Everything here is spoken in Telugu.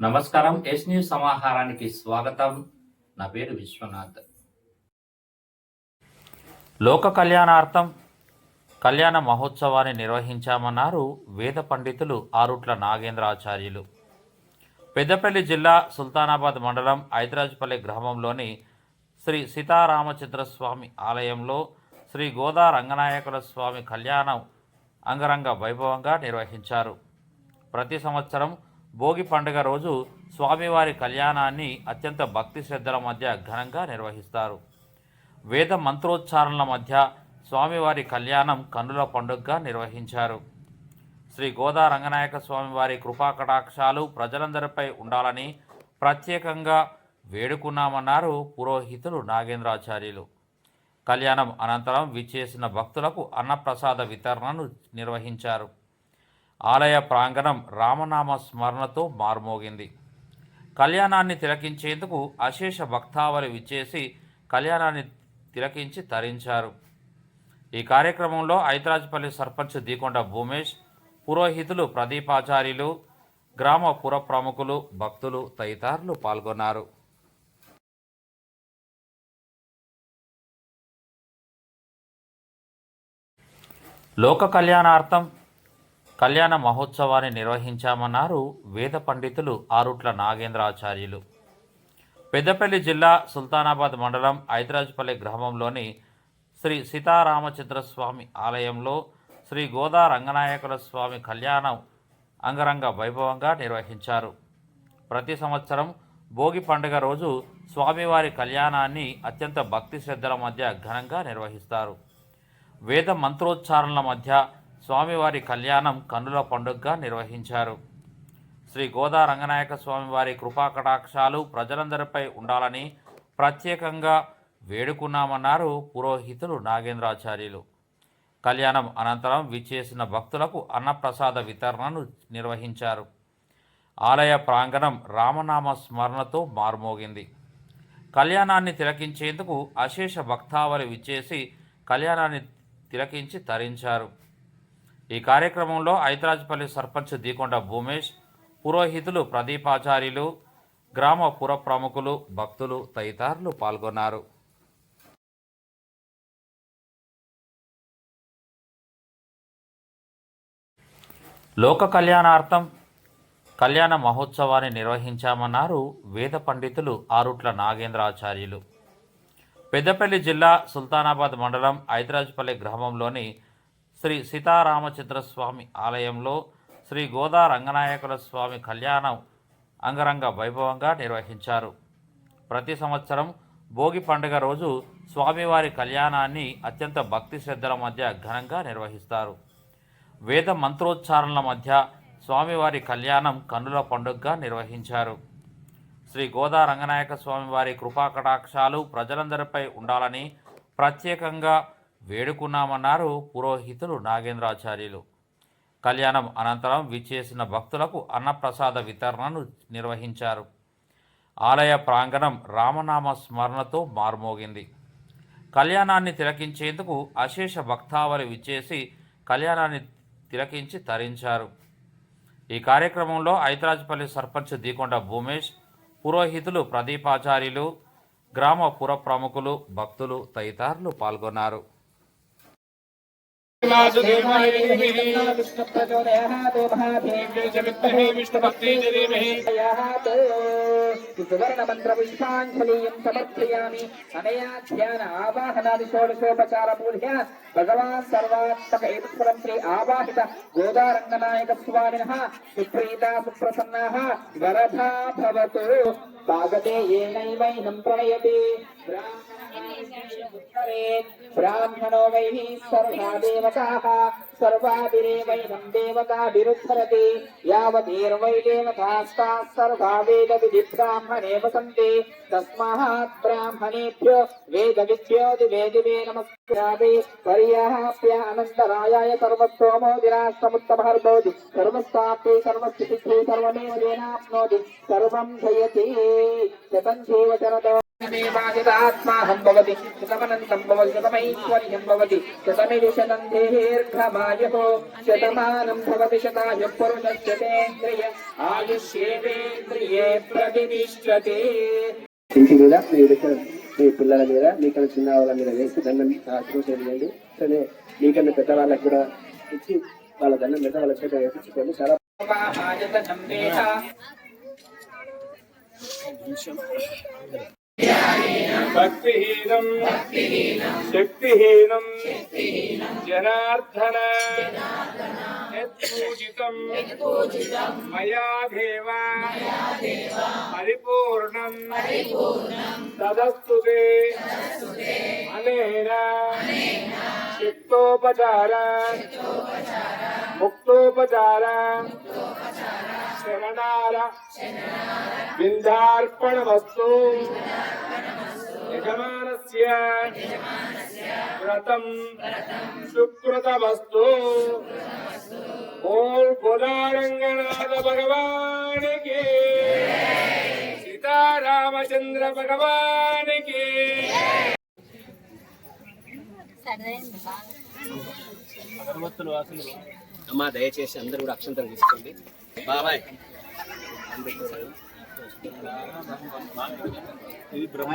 నమస్కారం ఎస్ న్యూస్ సమాహారానికి స్వాగతం. నా పేరు విశ్వనాథ్. లోక కళ్యాణార్థం కళ్యాణ మహోత్సవాన్ని నిర్వహించామన్నారు వేద పండితులు ఆరుట్ల నాగేంద్రాచార్యులు. పెద్దపల్లి జిల్లా సుల్తానాబాద్ మండలం ఐదరాజుపల్లి గ్రామంలోని శ్రీ సీతారామచంద్ర స్వామి ఆలయంలో శ్రీ గోదా రంగనాయకుల స్వామి కళ్యాణం అంగరంగ వైభవంగా నిర్వహించారు. ప్రతి సంవత్సరం భోగి పండుగ రోజు స్వామివారి కళ్యాణాన్ని అత్యంత భక్తి శ్రద్ధల మధ్య ఘనంగా నిర్వహిస్తారు. వేద మంత్రోచ్చారణల మధ్య స్వామివారి కళ్యాణం కన్నుల పండుగగా నిర్వహించారు. శ్రీ గోదా రంగనాయక స్వామివారి కృపా కటాక్షాలు ప్రజలందరిపై ఉండాలని ప్రత్యేకంగా వేడుకున్నామన్నారు పురోహితులు నాగేంద్రాచార్యులు. కళ్యాణం అనంతరం విచ్చేసిన భక్తులకు అన్నప్రసాద వితరణను నిర్వహించారు. ఆలయ ప్రాంగణం రామనామ స్మరణతో మార్మోగింది. కళ్యాణాన్ని తిలకించేందుకు అశేష భక్తావళి విచ్చేసి కళ్యాణాన్ని తిలకించి తరించారు. ఈ కార్యక్రమంలో ఐతరాజపల్లి సర్పంచ్ దీకొండ భూమేష్ పురోహితులు ప్రదీపాచార్యులు గ్రామ పుర ప్రముఖులు భక్తులు తదితరులు పాల్గొన్నారు. లోక కళ్యాణార్థం కళ్యాణ మహోత్సవాన్ని నిర్వహించామన్నారు వేద పండితులు ఆరుట్ల నాగేంద్రాచార్యులు. పెద్దపల్లి జిల్లా సుల్తానాబాద్ మండలం ఐదరాజుపల్లి గ్రామంలోని శ్రీ సీతారామచంద్ర స్వామి ఆలయంలో శ్రీ గోదా రంగనాయకుల స్వామి కళ్యాణం అంగరంగ వైభవంగా నిర్వహించారు. ప్రతి సంవత్సరం భోగి పండుగ రోజు స్వామివారి కళ్యాణాన్ని అత్యంత భక్తి శ్రద్ధల మధ్య ఘనంగా నిర్వహిస్తారు. వేద మంత్రోచ్చారణల మధ్య స్వామివారి కళ్యాణం కన్నుల పండుగగా నిర్వహించారు. శ్రీ గోదా రంగనాయక స్వామివారి కృపా కటాక్షాలు ప్రజలందరిపై ఉండాలని ప్రత్యేకంగా వేడుకున్నామన్నారు పురోహితులు నాగేంద్రాచార్యులు. కళ్యాణం అనంతరం విచ్చేసిన భక్తులకు అన్నప్రసాద వితరణను నిర్వహించారు. ఆలయ ప్రాంగణం రామనామ స్మరణతో మార్మోగింది. కళ్యాణాన్ని తిలకించేందుకు అశేష భక్తావళి విచ్చేసి కళ్యాణాన్ని తిలకించి తరించారు. ఈ కార్యక్రమంలో ఐతరాజపల్లి సర్పంచ్ దీకొండ భూమేష్ పురోహితులు ప్రదీపాచార్యులు గ్రామ పుర ప్రముఖులు భక్తులు తదితరులు పాల్గొన్నారు. లోక కళ్యాణార్థం కళ్యాణ మహోత్సవాన్ని నిర్వహించామన్నారు వేద పండితులు ఆరుట్ల నాగేంద్రాచార్యులు పెద్దపల్లి జిల్లా సుల్తానాబాద్ మండలం ఐదరాజపల్లి గ్రామంలోని శ్రీ సీతారామచంద్ర స్వామి ఆలయంలో శ్రీ గోదా రంగనాయకుల స్వామి కళ్యాణం అంగరంగ వైభవంగా నిర్వహించారు. ప్రతి సంవత్సరం భోగి పండుగ రోజు స్వామివారి కళ్యాణాన్ని అత్యంత భక్తి శ్రద్ధల మధ్య ఘనంగా నిర్వహిస్తారు. వేద మంత్రోచ్చారణల మధ్య స్వామివారి కళ్యాణం కన్నుల పండుగగా నిర్వహించారు. శ్రీ గోదా రంగనాయక స్వామివారి కృపాకటాక్షాలు ప్రజలందరిపై ఉండాలని ప్రత్యేకంగా వేడుకున్నామన్నారు పురోహితులు నాగేంద్రాచార్యులు. కళ్యాణం అనంతరం విచ్చేసిన భక్తులకు అన్నప్రసాద వితరణను నిర్వహించారు. ఆలయ ప్రాంగణం రామనామ స్మరణతో మార్మోగింది. కళ్యాణాన్ని తిలకించేందుకు అశేష భక్తావళి విచ్చేసి కళ్యాణాన్ని తిలకించి తరించారు. ఈ కార్యక్రమంలో ఐతరాజపల్లి సర్పంచ్ దీకొండ భూమేష్ పురోహితులు ప్రదీపాచార్యులు గ్రామ పుర ప్రముఖులు భక్తులు తదితరులు పాల్గొన్నారు. जगत्महे विष्णुभक्ति देमहे ध्यान आवाहनादिषोडशोपचारमूल्य भगवान् आवाहित गोदारङ्गनायकस्वामिनः सुप्रीता सुप्रसन्ना वरदा भवतु। पागते येनैवैनम् प्रणयते। ब्राह्मण బ్రాహ్మణో వై సర్వా దేవతాః సర్వాభిరేవైనం దేవతాభిరుద్ధరతి యావతీర్వై దేవతాస్తా సర్వా వేద విధి బ్రాహ్మణే వసంతి తస్మాత్ బ్రాహ్మణేభ్యో వేద విద్యోది వేదివే నమస్కారామి పర్యాప్య అనంతరాయాయ సర్వస్తోమోదిరాష్టముత్తమహర్భవతి సర్వస్థాపి సర్వస్థితి సర్వమేవ దేనాప్నోతి సర్వం జయతి శతం జీవ దీర్ఘమాయుః శతమానం భవతి శతాయు పురుషస్యతేంద్రియ ఆయుష్యేంద్రియే ప్రతిష్టతే. ఇంటి మీద మీ దగ్గర మీ పిల్లల మీద మీకన్నా చిన్న వాళ్ళ మీద వేసి దండం ఆశీర్వచనం చేయండి. సరే మీకన్నా పెద్ద వాళ్ళకి కూడా ఇచ్చి వాళ్ళ దండం పెద్ద వాళ్ళ చేత వేపించుకోండి చాలా భక్తిహీనం శక్తిహీనం జనార్దన యత్పూజితం మయాదేవ పరిపూర్ణం తదస్తుతే అనేన శక్తోపచార ముక్తోపచార శరణాల. విందార్పణమస్తు. యజమానస్య. వ్రతం. సుకృతమస్తు. ఓం కోదారంగనాథ భగవానికి. సీతారామచంద్ర భగవానికి. అమ్మా దయచేసి అందరూ కూడా అక్షంతరం తీసుకోండి. బాబాయ్. ఇది బ్రహ్మ